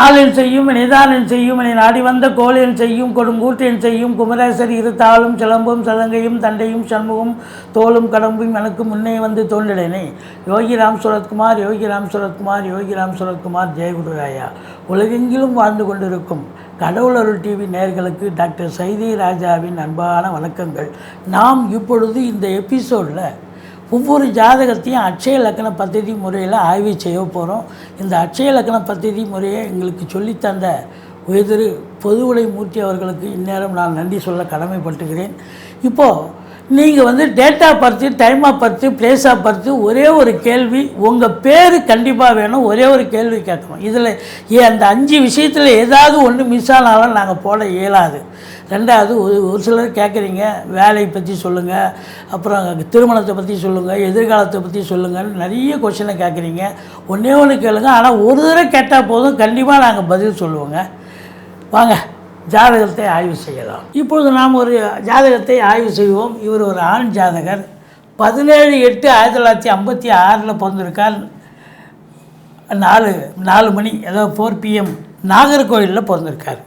ஆளின் செய்யும் நிதானின் செய்யும் என நாடி வந்த கோளின் செய்யும் கொடுங்கூட்டின் செய்யும் குமரேசர் இரு தாளும் சிலம்பும் சதங்கையும் தண்டையும் சண்முகம் தோளும் கடம்பும் எனக்கு முன்னே வந்து தோன்றினேனே யோகிராம் சுரத்குமார் யோகிராம் சுரத்குமார் யோகிராம் சுரத்குமார் ஜெயகுருராயா உலகெங்கிலும் வாழ்ந்து கொண்டிருக்கும் கடவுள் அருள் டிவி நேர்களுக்கு டாக்டர் சைதி ராஜாவின் அன்பான வணக்கங்கள். நாம் இப்பொழுது இந்த எபிசோடில் ஒவ்வொரு ஜாதகத்தையும் அட்சய லக்கண பத்ததி முறையில் ஆய்வு செய்ய போகிறோம் இந்த அட்சய லக்கண பத்ததி முறையை எங்களுக்கு சொல்லித்தந்த பொது பொதுவுடை மூர்த்தி அவர்களுக்கு இந்நேரம் நான் நன்றி சொல்ல கடமைப்பட்டுகிறேன். இப்போது நீங்கள் வந்து data birth time of birth place of birth ஒரே ஒரு கேள்வி உங்கள் பேர் கண்டிப்பாக வேணும் ஒரே ஒரு கேள்வி கேட்கணும். இதில் ஏ அந்த அஞ்சு விஷயத்தில் ஏதாவது ஒன்று மிஸ் ஆனாலும் நாங்கள் போட இயலாது. ரெண்டாவது ஒரு ஒரு சிலர் கேட்குறீங்க வேலையை பற்றி சொல்லுங்கள் அப்புறம் திருமணத்தை பற்றி சொல்லுங்கள் எதிர்காலத்தை பற்றி சொல்லுங்கன்னு நிறைய கொஷினை கேட்குறீங்க ஒன்றே ஒன்று கேளுங்க ஆனால் ஒரு தடவை கேட்டால் போதும் கண்டிப்பாக நாங்கள் பதில் சொல்லுவோங்க. வாங்க. ஜாதகத்தை ஆய்வு செய்யலாம். இப்பொழுது நாம் ஒரு ஜாதகத்தை ஆய்வு செய்வோம். இவர் ஒரு ஆண் ஜாதகர். பதினேழு எட்டு ஆயிரத்தி தொள்ளாயிரத்தி ஐம்பத்தி ஆறில் பிறந்திருக்கார். நாலு நாலு மணி ஏதோ ஃபோர் பிஎம் நாகர்கோவிலில் பிறந்திருக்கார்.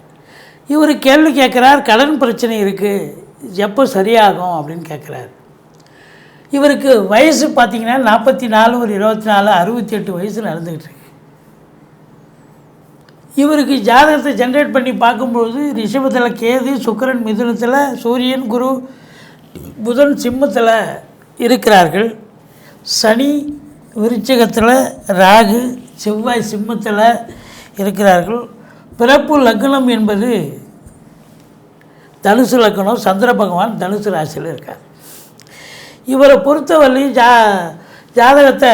இவர் கேள்வி கேட்குறார் கடன் பிரச்சனை இருக்குது எப்போ சரியாகும் அப்படின்னு கேட்குறாரு. இவருக்கு வயசு பார்த்தீங்கன்னா நாற்பத்தி நாலு ஒரு இருபத்தி நாலு அறுபத்தி எட்டு வயசு நடந்துக்கிட்டு இருக்கு. இவருக்கு ஜாதகத்தை ஜென்ரேட் பண்ணி பார்க்கும்பொழுது ரிஷபத்தில் கேது சுக்கரன் மிதுனத்தில் சூரியன் குரு புதன் சிம்மத்தில் இருக்கிறார்கள். சனி விருச்சகத்தில் ராகு செவ்வாய் சிம்மத்தில் இருக்கிறார்கள். பிறப்பு லக்னம் என்பது தனுசு லக்னம் சந்திர பகவான் தனுசு ராசியில் இருக்கார். இவரை பொறுத்தவரையும் ஜா ஜாதகத்தை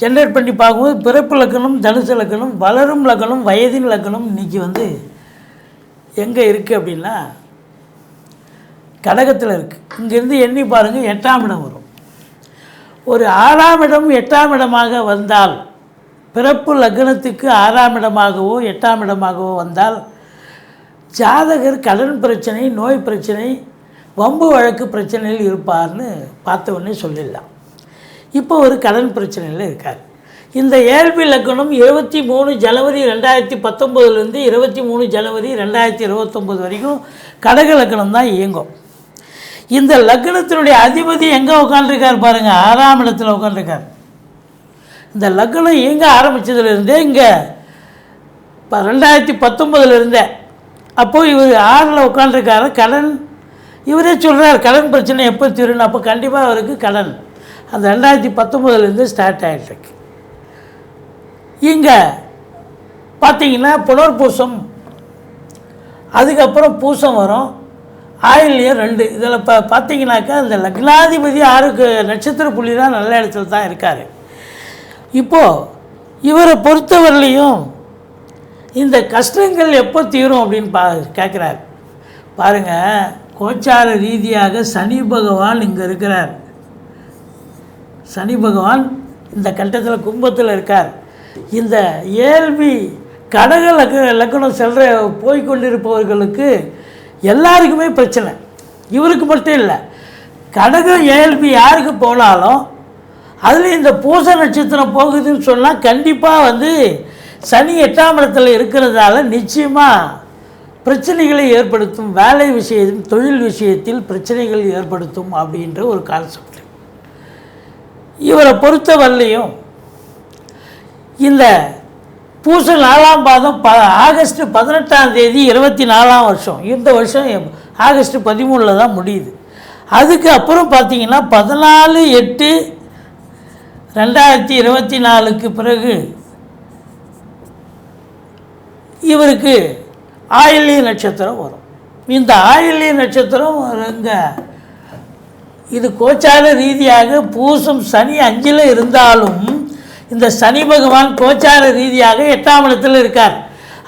ஜென்ரேட் பண்ணி பார்க்கும்போது பிறப்பு லக்கணம் தனுசு லக்கணம் வளரும் லக்கணம் வயதின் லக்கணம் இன்றைக்கி வந்து எங்கே இருக்குது அப்படின்னா கடகத்தில் இருக்குது இங்கேருந்து எண்ணி பாருங்கள் எட்டாம் இடம் வரும். ஒரு ஆறாம் இடம் எட்டாம் இடமாக வந்தால் பிறப்பு லக்னத்துக்கு ஆறாம் இடமாகவோ எட்டாம் இடமாகவோ வந்தால் ஜாதகர் கடன் பிரச்சனை நோய் பிரச்சனை வம்பு வழக்கு பிரச்சனையில் இருப்பார்னு பார்த்த உடனே சொல்லிடலாம். இப்போ ஒரு கடன் பிரச்சனையில் இருக்கார். இந்த ஏழ்பி லக்கணம் இருபத்தி மூணு ஜனவரி ரெண்டாயிரத்தி பத்தொம்போதுலேருந்து இருபத்தி மூணு ஜனவரி ரெண்டாயிரத்தி இருபத்தொம்போது வரைக்கும் கடக லக்கணம் தான் இயங்கும். இந்த லக்னத்தினுடைய அதிபதி எங்கே உட்காந்துருக்கார் பாருங்கள் ஆறாம் இடத்துல உட்காந்துருக்கார் இந்த லக்னம் இயங்க ஆரம்பித்ததுலேருந்தே இங்கே இப்போ ரெண்டாயிரத்தி பத்தொம்போதுலேருந்தே அப்போது இவர் ஆறில் உட்காந்துருக்காரு கடன் இவரே சொல்கிறார் கடன் பிரச்சனை எப்போ தீரணும் அப்போ கண்டிப்பாக அவருக்கு கடன். அந்த ரெண்டாயிரத்தி பத்தொம்போதுலேருந்து ஸ்டார்ட் ஆகிட்டுருக்கு இங்கே பார்த்தீங்கன்னா புனர்பூசம் அதுக்கப்புறம் பூசம் வரும் ஆயில்யம் ரெண்டு. இதில் இப்போ பார்த்தீங்கன்னாக்கா இந்த லக்னாதிபதி ஆறுக்கு நட்சத்திர புள்ளி தான் நல்ல இடத்துல தான் இருக்கார். இப்போது இவரை பொறுத்தவரையிலையும் இந்த கஷ்டங்கள் எப்போ தீரும் அப்படின்னு பா கேட்குறாரு பாருங்கள் கோச்சார ரீதியாக சனி பகவான் இங்கே இருக்கிறார். சனி பகவான் இந்த கட்டத்தில் கும்பத்தில் இருக்கார். இந்த ஏழ்வி கடக லக்க லக்கணம் செல்ற போய்கொண்டிருப்பவர்களுக்கு எல்லாருக்குமே பிரச்சனை. இவருக்கு மட்டும் இல்லை கடகம் ஏழ்வி யாருக்கு போனாலும் அதில் இந்த பூச நட்சத்திரம் போகுதுன்னு சொன்னால் கண்டிப்பாக வந்து சனி எட்டாம் இடத்துல இருக்கிறதால நிச்சயமாக பிரச்சனைகளை ஏற்படுத்தும் வேலை விஷயத்தில் தொழில் விஷயத்தில் பிரச்சனைகள் ஏற்படுத்தும் அப்படின்ற ஒரு கான்செப்ட் இவரை பொறுத்தவரையிலையும் இந்த பூச நாலாம் பாதம் ப ஆகஸ்ட் பதினெட்டாம் தேதி இருபத்தி நாலாம் வருஷம். இந்த வருஷம் ஆகஸ்ட் பதிமூணில் தான் முடியுது. அதுக்கு அப்புறம் பார்த்தீங்கன்னா பதினாலு எட்டு ரெண்டாயிரத்தி இருபத்தி நாலுக்கு பிறகு இவருக்கு ஆயில்ய நட்சத்திரம் வரும். இந்த ஆயில்ய நட்சத்திரம் இங்கே இது கோச்சார ரீதியாக பூசம் சனி அஞ்சில் இருந்தாலும் இந்த சனி பகவான் கோச்சார ரீதியாக எட்டாம் இடத்தில் இருக்கார்.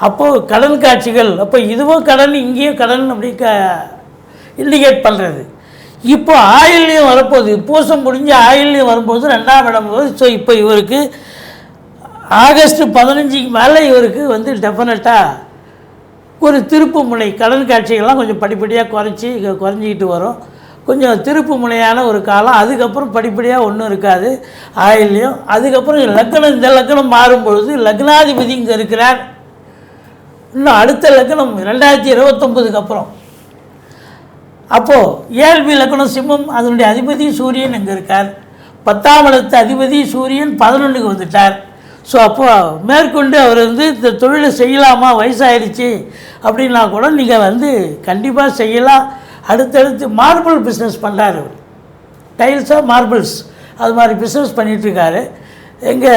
அப்போது கடன் காட்சிகள் அப்போ இதுவும் கடன் இங்கேயும் கடன் அப்படி க இண்டிகேட் பண்ணுறது இப்போ ஆயில்லையும் வரப்போகுது. பூசம் முடிஞ்சு ஆயில்லையும் வரும்போது ரெண்டாம் இடம் போது ஸோ இப்போ இவருக்கு ஆகஸ்ட் பதினஞ்சுக்கு மேலே இவருக்கு வந்து டெஃபினட்டாக ஒரு திருப்பு முனை கடன் காட்சிகள்லாம் கொஞ்சம் படிப்படியாக குறைச்சி குறைஞ்சிக்கிட்டு வரும். கொஞ்சம் திருப்பு முனையான ஒரு காலம். அதுக்கப்புறம் படிப்படியாக ஒன்றும் இருக்காது. ஆயிலையும் அதுக்கப்புறம் லக்னம் இந்த லக்னம் மாறும் பொழுது லக்னாதிபதி இங்கே இருக்கிறார். இன்னும் அடுத்த லக்னம் ரெண்டாயிரத்தி இருபத்தொம்பதுக்கு அப்புறம். அப்போது ஏழ்வி லக்னம் சிம்மம் அதனுடைய அதிபதி சூரியன் இங்கே இருக்கார். பத்தாம் இடத்து அதிபதி சூரியன் பதினொன்றுக்கு வந்துட்டார். ஸோ அப்போது மேற்கொண்டு அவர் வந்து இந்த தொழிலை செய்யலாமா? வயசாயிடுச்சு. அப்படின்னா கூட நீங்கள் வந்து கண்டிப்பாக செய்யலாம். அடுத்தடுத்து மார்பிள் பிஸ்னஸ் பண்ணுறாரு அவர். டைல்ஸாக மார்பிள்ஸ் அது மாதிரி பிஸ்னஸ் பண்ணிகிட்ருக்காரு எங்கே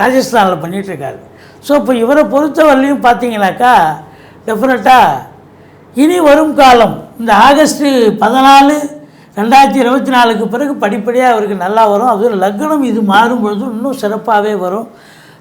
ராஜஸ்தானில் பண்ணிகிட்ருக்காரு ஸோ இப்போ இவரை பொறுத்தவரையிலையும் பார்த்தீங்கன்னாக்கா டெஃபினட்டாக இனி வரும் காலம் இந்த ஆகஸ்ட் பதினாலு ரெண்டாயிரத்தி இருபத்தி நாலுக்கு பிறகு படிப்படியாக அவருக்கு நல்லா வரும். அதுவும் லக்னம் இது மாறும் பொழுது இன்னும் சிறப்பாகவே வரும்.